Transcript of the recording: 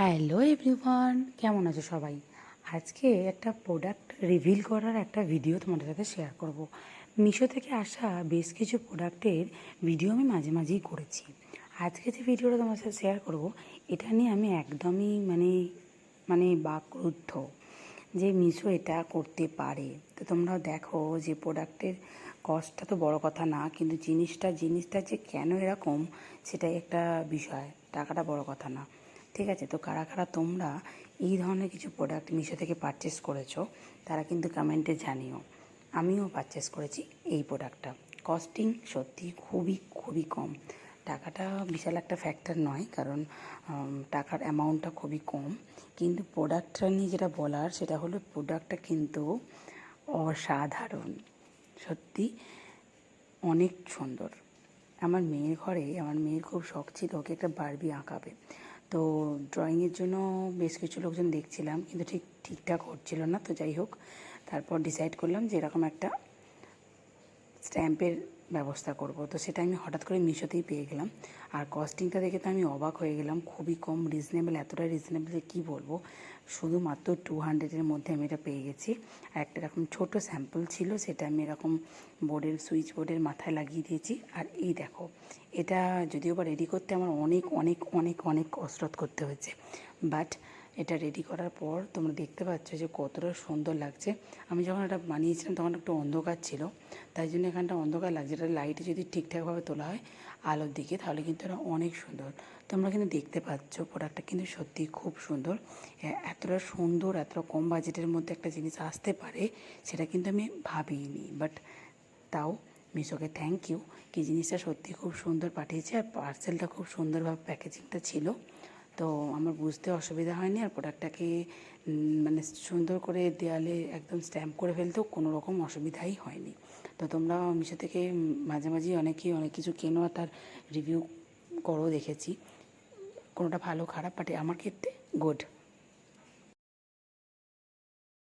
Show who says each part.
Speaker 1: Hello everyone, কেমন আছো সবাই? আজকে একটা প্রোডাক্ট রিভিল করার একটা ভিডিও তোমাদের সাথে শেয়ার করব। মিশো থেকে আসা বেশ কিছু প্রোডাক্টের ভিডিও আমি মাঝে মাঝেই করেছি। আজকে যে ভিডিওটা তোমার সাথে শেয়ার করব, এটা নিয়ে আমি একদমই মানে মানে বাকরুদ্ধ যে মিশো এটা করতে পারে। তো তোমরাও দেখো যে প্রোডাক্টের কস্টটা তো বড় কথা না, কিন্তু জিনিসটা জিনিসটা যে কেন এরকম, সেটাই একটা বিষয়। টাকাটা বড় কথা না। ঠিক আছে, তো কারা কারা তোমরা এই ধরনের কিছু প্রোডাক্ট মিশো থেকে পারচেস করেছ, তারা কিন্তু কমেন্টে জানিও। আমিও পারচেস করেছি এই প্রোডাক্টটা কস্টিং সত্যি খুবই খুবই কম। টাকাটা বিশাল একটা ফ্যাক্টর নয়, কারণ টাকার অ্যামাউন্টটা খুবই কম। কিন্তু প্রোডাক্টটা নিয়ে যেটা বলার, সেটা হলো প্রোডাক্টটা কিন্তু অসাধারণ। সত্যি অনেক সুন্দর। আমার মেয়ের ঘরে, আমার মেয়ের খুব শখ ছিল ওকে একটা বারবি আঁকাবে। তো ড্রয়িংয়ের জন্য বেশ কিছু লোকজন দেখছিলাম, কিন্তু ঠিক, ঠিকঠাক হচ্ছিল না, তো যাই হোক। তারপর ডিসাইড করলাম যে এরকম একটা স্ট্যাম্পের ব্যবস্থা করব। তো সেটা আমি হঠাৎ করে মিশোতেই পেয়ে গেলাম। আর কস্টিংটা দেখে তো আমি অবাক হয়ে গেলাম, খুবই কম রিজনেবল এতটা রিজনেবল যে কী বলব? শুধুমাত্র টু হান্ড্রেডের মধ্যে আমি এটা পেয়ে গেছি। আর একটা এরকম ছোটো স্যাম্পল ছিল, সেটা আমি এরকম বোর্ডের সুইচ বোর্ডের মাথায় লাগিয়ে দিয়েছি। আর এই দেখো, এটা যদিও বা রেডি করতে আমার অনেক অনেক অনেক অনেক কসরত করতে হয়েছে। বাট এটা রেডি করার পর তোমরা দেখতে পাচ্ছ যে কতটা সুন্দর লাগছে। আমি যখন এটা বানিয়েছিলাম তখন একটু অন্ধকার ছিল, তাই জন্য এখানটা অন্ধকার লাগছে। এটা লাইটে যদি ঠিকঠাকভাবে তোলা হয় আলোর দিকে, তাহলে কিন্তু এটা অনেক সুন্দর। তোমরা কিন্তু দেখতে পাচ্ছ প্রোডাক্টটা কিন্তু সত্যি খুব সুন্দর। এতটা সুন্দর, এতটা কম বাজেটের মধ্যে একটা জিনিস আসতে পারে, সেটা কিন্তু আমি ভাবিনি। বাট তাও মিশোকে থ্যাংক ইউ কি জিনিসটা সত্যি খুব সুন্দর পাঠিয়েছে। আর পার্সেলটা খুব সুন্দরভাবে প্যাকেজিংটা ছিল। তো আমার বুঝতে অসুবিধা হয়নি আর প্রোডাক্টটাকে মানে সুন্দর করে দেয়ালে একদম স্ট্যাম্প করে ফেলতেও কোনো রকম অসুবিধাই হয়নি। তো তোমরা মিশো থেকে মাঝে মাঝে অনেকেই অনেক কিছু কেনো আর তার রিভিউ করো দেখেছি। কোনোটা ভালো খারাপ বাট আমার ক্ষেত্রে গুড